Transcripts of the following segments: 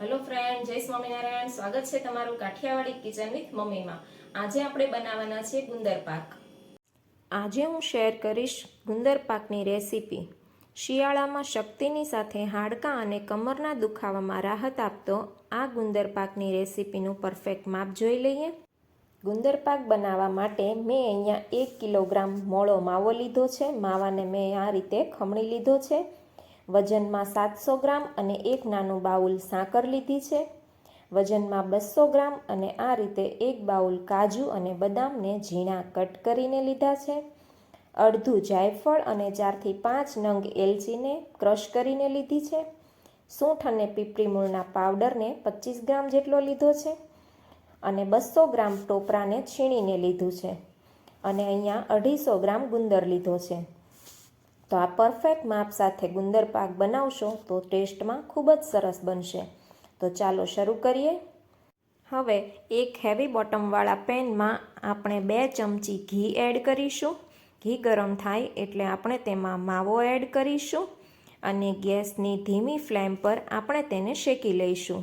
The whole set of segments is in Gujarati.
હેલો ફ્રેન્ડ જય સ્વામિનારાયણ. સ્વાગત છે તમારું કાઠિયાવાડી કિચન વિથ મમ્મીમાં. આજે આપણે બનાવવાના છે ગુંદર પાક. આજે હું શેર કરીશ ગુંદર પાકની રેસીપી. શિયાળામાં શક્તિની સાથે હાડકાં અને કમરના દુખાવામાં રાહત આપતો આ ગુંદર પાકની રેસીપીનું પરફેક્ટ માપ જોઈ લઈએ. ગુંદર પાક બનાવવા માટે મેં અહીંયા એક કિલોગ્રામ મોળો માવો લીધો છે. માવાને મેં આ રીતે ખમણી લીધો છે. વજનમાં સાતસો ગ્રામ અને એક નાનું બાઉલ સાકર લીધી છે. વજનમાં બસો ગ્રામ અને આ રીતે એક બાઉલ કાજુ અને બદામને ઝીણા કટ કરીને લીધા છે. અડધું જાયફળ અને ચારથી પાંચ નંગ એલચીને ક્રશ કરીને લીધી છે. સૂંઠ અને પીપળી મૂળના પાવડરને પચીસ ગ્રામ જેટલો લીધો છે અને બસો ગ્રામ ટોપરાને છીણીને લીધું છે. અને અહીંયા અઢીસો ગ્રામ ગુંદર લીધો છે. તો આ પરફેક્ટ માપ સાથે ગુંદર પાક બનાવશો તો ટેસ્ટમાં ખૂબ જ સરસ બનશે. તો ચાલો શરૂ કરીએ. હવે એક હેવી બોટમવાળા પેનમાં આપણે બે ચમચી ઘી એડ કરીશું. ઘી ગરમ થાય એટલે આપણે તેમાં માવો એડ કરીશું અને ગેસની ધીમી ફ્લેમ પર આપણે તેને શેકી લઈશું.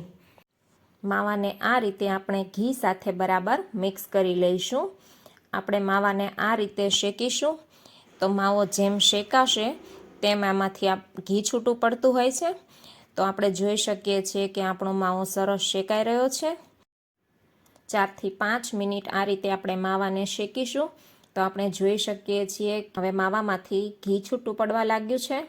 માવાને આ રીતે આપણે ઘી સાથે બરાબર મિક્સ કરી લઈશું. આપણે માવાને આ રીતે શેકીશું. તો માવો જેમ શેકાશે, તેમ આમાંથી આ ઘી છૂટું પડતું હોય છે. તો આપણે જોઈ શકીએ છીએ કે આપણો માવો સરસ શેકાઈ રહ્યો છે. ચારથી પાંચ મિનિટ આ રીતે આપણે માવાને શેકીશું. તો આપણે જોઈ શકીએ છીએ હવે માવામાંથી ઘી છૂટું પડવા લાગ્યું છે.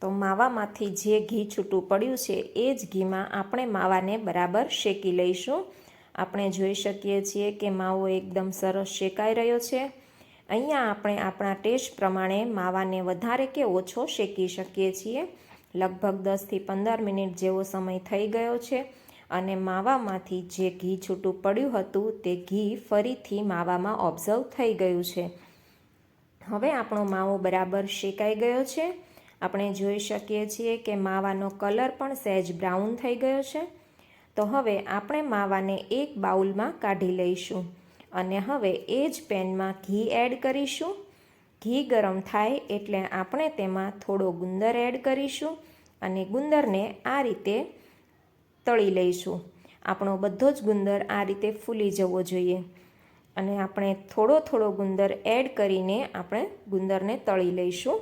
તો માવામાંથી જે ઘી છૂટું પડ્યું છે, એ જ ઘીમાં આપણે માવાને બરાબર શેકી લઈશું. આપણે જોઈ શકીએ છીએ કે માવો એકદમ સરસ શેકાઈ રહ્યો છે. અહીંયા આપણે આપણા ટેસ્ટ પ્રમાણે માવાને વધારે કે ઓછો શેકી શકીએ છીએ. લગભગ દસથી પંદર મિનિટ જેવો સમય થઈ ગયો છે અને માવામાંથી જે ઘી છૂટું પડ્યું હતું તે ઘી ફરીથી માવામાં ઓબ્ઝર્વ થઈ ગયું છે. હવે આપણો માવો બરાબર શેકાઈ ગયો છે. આપણે જોઈ શકીએ છીએ કે માવાનો કલર પણ સહેજ બ્રાઉન થઈ ગયો છે. તો હવે આપણે માવાને એક બાઉલમાં કાઢી લઈશું. અને હવે એ જ પેનમાં ઘી એડ કરીશું. ઘી ગરમ થાય એટલે આપણે તેમાં થોડો ગુંદર એડ કરીશું અને ગુંદરને આ રીતે તળી લઈશું. આપણો બધો જ ગુંદર આ રીતે ફૂલી જવો જોઈએ. અને આપણે થોડો થોડો ગુંદર એડ કરીને આપણે ગુંદરને તળી લઈશું.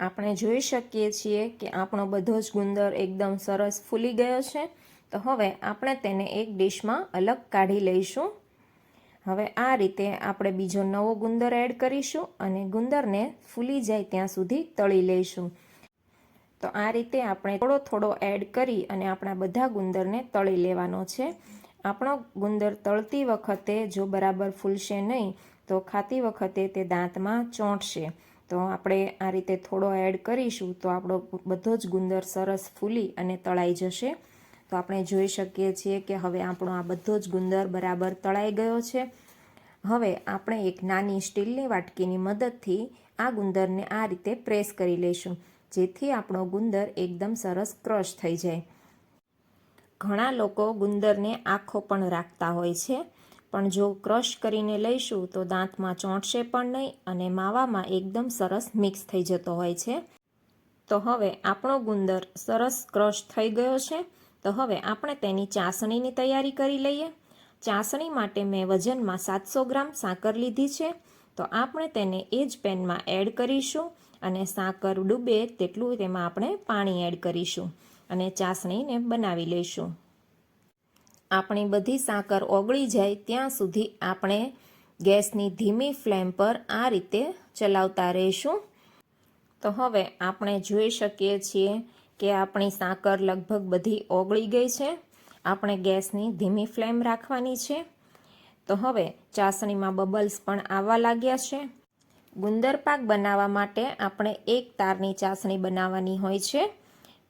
આપણે જોઈ શકીએ છીએ કે આપણો બધો જ ગુંદર એકદમ સરસ ફૂલી ગયો છે. તો હવે આપણે તેને એક ડીશમાં અલગ કાઢી લઈશું. હવે આ રીતે આપણે બીજો નવો ગુંદર એડ કરીશું અને ગુંદરને ફૂલી જાય ત્યાં સુધી તળી લઈશું. તો આ રીતે આપણે થોડો થોડો એડ કરી અને આપણા બધા ગુંદરને તળી લેવાનો છે. આપણો ગુંદર તળતી વખતે જો બરાબર ફૂલશે નહીં, તો ખાતી વખતે તે દાંતમાં ચોંટશે. તો આપણે આ રીતે થોડો એડ કરીશું તો આપણો બધો જ ગુંદર સરસ ફૂલી અને તળાઈ જશે. તો આપણે જોઈ શકીએ છીએ કે હવે આપણો આ બધો જ ગુંદર બરાબર તળાઈ ગયો છે. હવે આપણે એક નાની સ્ટીલની વાટકીની મદદથી આ ગુંદરને આ રીતે પ્રેસ કરી લઈશું, જેથી આપણો ગુંદર એકદમ સરસ ક્રશ થઈ જાય. ઘણા લોકો ગુંદરને આખો પણ રાખતા હોય છે, પણ જો ક્રશ કરીને લઈશું તો દાંતમાં ચોંટશે પણ નહીં અને માવામાં એકદમ સરસ મિક્સ થઈ જતો હોય છે. તો હવે આપણો ગુંદર સરસ ક્રશ થઈ ગયો છે તો હવે આપણે તેની ચાસણીની તૈયારી કરી લઈએ. ચાસણી માટે મેં વજનમાં સાતસો ગ્રામ સાકર લીધી છે. તો આપણે તેને એ જ પેનમાં એડ કરીશું અને સાકર ડૂબે તેટલું તેમાં આપણે પાણી એડ કરીશું અને ચાસણીને બનાવી લઈશું. આપણી બધી સાકર ઓગળી જાય ત્યાં સુધી આપણે ગેસની ધીમી ફ્લેમ પર આ રીતે ચલાવતા રહીશું. તો હવે આપણે જોઈ શકીએ છીએ કે આપણી સાકર લગભગ બધી ઓગળી ગઈ છે. આપણે ગેસની ધીમી ફ્લેમ રાખવાની છે. તો હવે ચાસણીમાં બબલ્સ પણ આવવા લાગ્યા છે. ગુંદર પાક બનાવવા માટે આપણે એક તારની ચાસણી બનાવવાની હોય છે.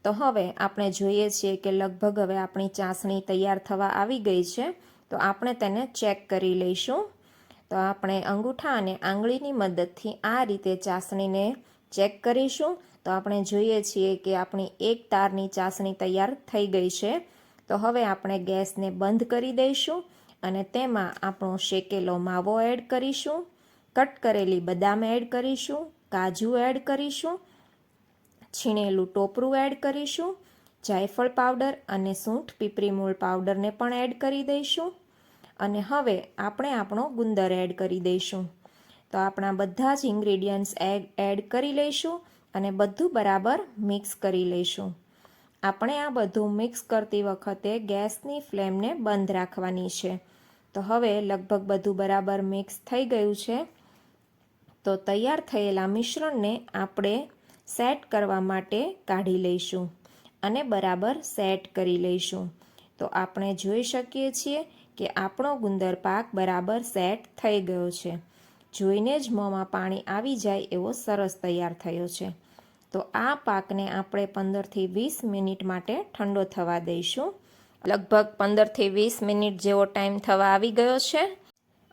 તો હવે આપણે જોઈએ છીએ કે લગભગ હવે આપણી ચાસણી તૈયાર થવા આવી ગઈ છે. તો આપણે તેને ચેક કરી લઈશું. તો આપણે અંગૂઠા અને આંગળીની મદદથી આ રીતે ચાસણીને ચેક કરીશું. તો આપણે જોઈએ છીએ કે આપણી એક તારની ચાસણી તૈયાર થઈ ગઈ છે. તો હવે આપણે ગેસને બંધ કરી દઈશું અને તેમાં આપણો શેકેલો માવો એડ કરીશું. કટ કરેલી બદામ એડ કરીશું. કાજુ એડ કરીશું. છીણેલું ટોપરું એડ કરીશું. જાયફળ પાવડર અને સૂંઠ પીપરી મૂળ પાવડરને પણ એડ કરી દઈશું. અને હવે આપણે આપણો ગુંદર એડ કરી દઈશું. તો આપણા બધા જ ઇન્ગ્રેડિયન્ટ્સ એડ એડ કરી લઈશું. અને બધું બરાબર મિક્સ કરી લઈશું. આપણે આ બધું મિક્સ કરતી વખતે ગેસની ફ્લેમને બંધ રાખવાની છે. તો હવે લગભગ બધું બરાબર મિક્સ થઈ ગયું છે. તો તૈયાર થયેલા મિશ્રણને આપણે સેટ કરવા માટે કાઢી લઈશું અને બરાબર સેટ કરી લઈશું. તો આપણે જોઈ શકીએ છીએ કે આપણો ગુંદર પાક બરાબર સેટ થઈ ગયો છે. જોઈને જ મોંમાં પાણી આવી જાય એવો સરસ તૈયાર થયો છે. તો આ પાકને આપણે પંદરથી વીસ મિનિટ માટે ઠંડો થવા દઈશું. લગભગ પંદરથી વીસ મિનિટ જેવો ટાઈમ થવા આવી ગયો છે.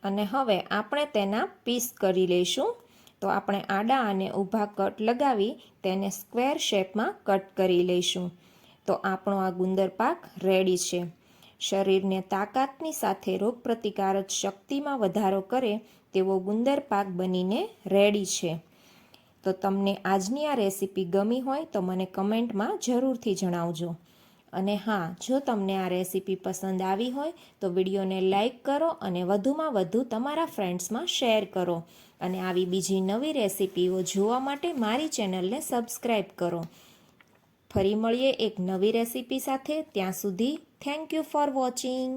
અને હવે આપણે તેના પીસ કરી લઈશું. તો આપણે આડા અને ઊભા કટ લગાવી તેને સ્ક્વેર શેપમાં કટ કરી લઈશું. તો આપણો આ ગુંદર પાક રેડી છે. શરીરને તાકાતની સાથે રોગપ્રતિકારક શક્તિમાં વધારો કરે તેવો ગુંદર પાક બનીને રેડી છે. તો તમને આજની આ રેસીપી ગમી હોય તો મને કમેન્ટમાં જરૂરથી જણાવજો. અને હા, જો તમને આ રેસીપી પસંદ આવી હોય તો વિડીયોને લાઈક કરો અને વધુમાં વધુ તમારા ફ્રેન્ડ્સમાં શેર કરો. અને આવી બીજી નવી રેસીપીઓ જોવા માટે મારી ચેનલને સબસ્ક્રાઈબ કરો. ફરી મળીએ એક નવી રેસીપી સાથે. ત્યાં સુધી થેન્ક યુ ફોર વોચિંગ.